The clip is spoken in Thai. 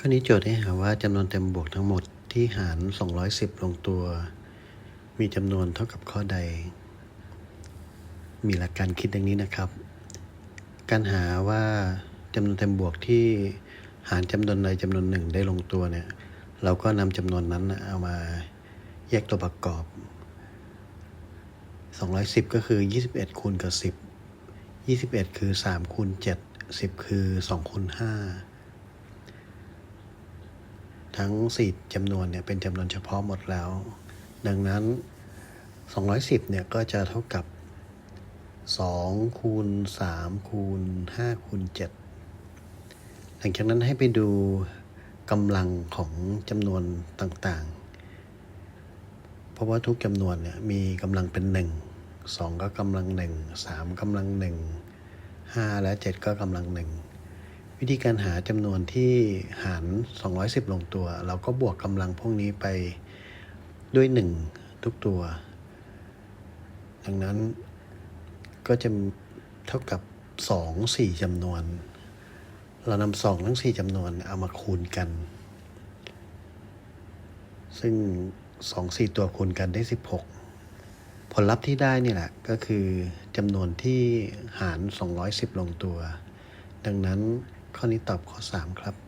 ข้อนี้โจทย์ให้หาว่าจำนวนเต็มบวกทั้งหมดที่หาร 210 ลงตัว มีจำนวนเท่ากับข้อใด มีหลักการคิดดังนี้นะครับ การหาว่าจำนวนเต็มบวกที่หารจำนวนใดจำนวนหนึ่งได้ลงตัวเนี่ย เราก็นำจำนวนนั้นเอามาแยกตัวประกอบ 210 ก็คือ 21 คูณกับ 10 21 คือ 3 คูณ 7 10 คือ 2 คูณ 5 ทั้ง 4จำนวนเนี่ยเป็นจำนวนเฉพาะหมดแล้ว ดังนั้น 210เนี่ยก็จะเท่ากับ2คูณ3คูณ5คูณ7หลังจากนั้นให้ไปดูกำลังของจำนวนต่างๆ เพราะว่าทุกจำนวนเนี่ยมีกำลังเป็น 1 2 ก็กำลัง 1 3กำลัง 1 5 และ 7 ก็กำลัง 1 วิธีการหาจำนวนที่หาร 210 ลงตัว เราก็บวกกำลังพวกนี้ไปด้วย 1 ทุกตัว ดังนั้นก็จะเท่ากับ 2 4จำนวน เรานำสองทั้ง 4จำนวนเอามาคูณกัน ซึ่ง 2 4 ตัวคูณกันได้ 16 ผลลัพธ์ที่ได้นี่แหละก็คือจำนวนที่หาร 210 ลงตัว ดังนั้น ข้อนี้ตอบข้อ 3 ครับ